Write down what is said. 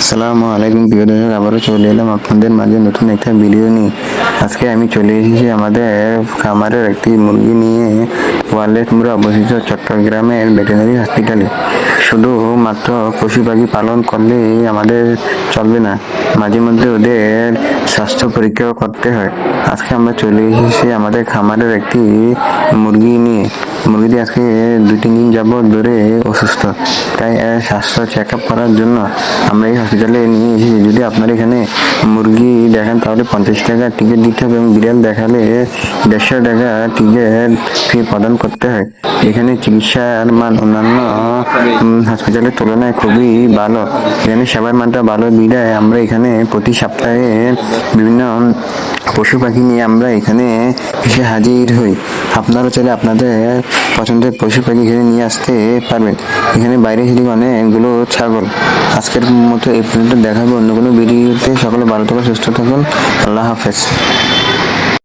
আসসালামু আলাইকুম, প্রিয় দর্শক, আবারও চলে এলাম আপনাদের মাঝে নতুন একটা ভিডিও নিয়ে। আজকে আমি চলে এসেছি আমাদের খামারের একটি মুরগি নিয়ে ওয়ালেটমুড়া অবস্থিত চট্টগ্রামের ভেটেনারি হসপিটালে শুধু মাত্র পশু পাখি পালন করলেই আমাদের চলবে না, মাঝে মধ্যে ওদের স্বাস্থ্য পরীক্ষাও করতে হয়। আজকে আমরা চলে এসেছি আমাদের খামারের একটি মুরগি নিয়ে। আজকে দুই তিন দিন যাবত ধরে অসুস্থ। তাই স্বাস্থ্য চেক আপ করার জন্য আমরা এই হসপিটালে নিয়ে এসেছি। যদি আপনার এখানে মুরগি দেখেন, তাহলে পঞ্চাশ টাকা টিকিট দিতে হবে এবং বিড়াল দেখালে দেড়শো টাকা টিকিট ফি প্রদান করতে হয়। এখানে চিকিৎসার মান অন্যান্য হসপিটালের তুলনায় খুবই ভালো। এখানে সেবার মানটা ভালো। বিদায় আমরা এখানে প্রতি সপ্তাহে বিভিন্ন পশু পাখি নিয়ে আমরা এখানে এসে হাজির হই। আপনারা চাইলে আপনাদের পছন্দের পশু পাখি এখানে নিয়ে আসতে পারবেন। এখানে বাইরে থেকে অনেকগুলো ছাগল। আজকের মতো এই পর্যন্ত দেখাবো। অন্য কোনো ভিডিওতে সকলে ভালো থাকুন, সুস্থ থাকুন। আল্লাহ হাফেজ।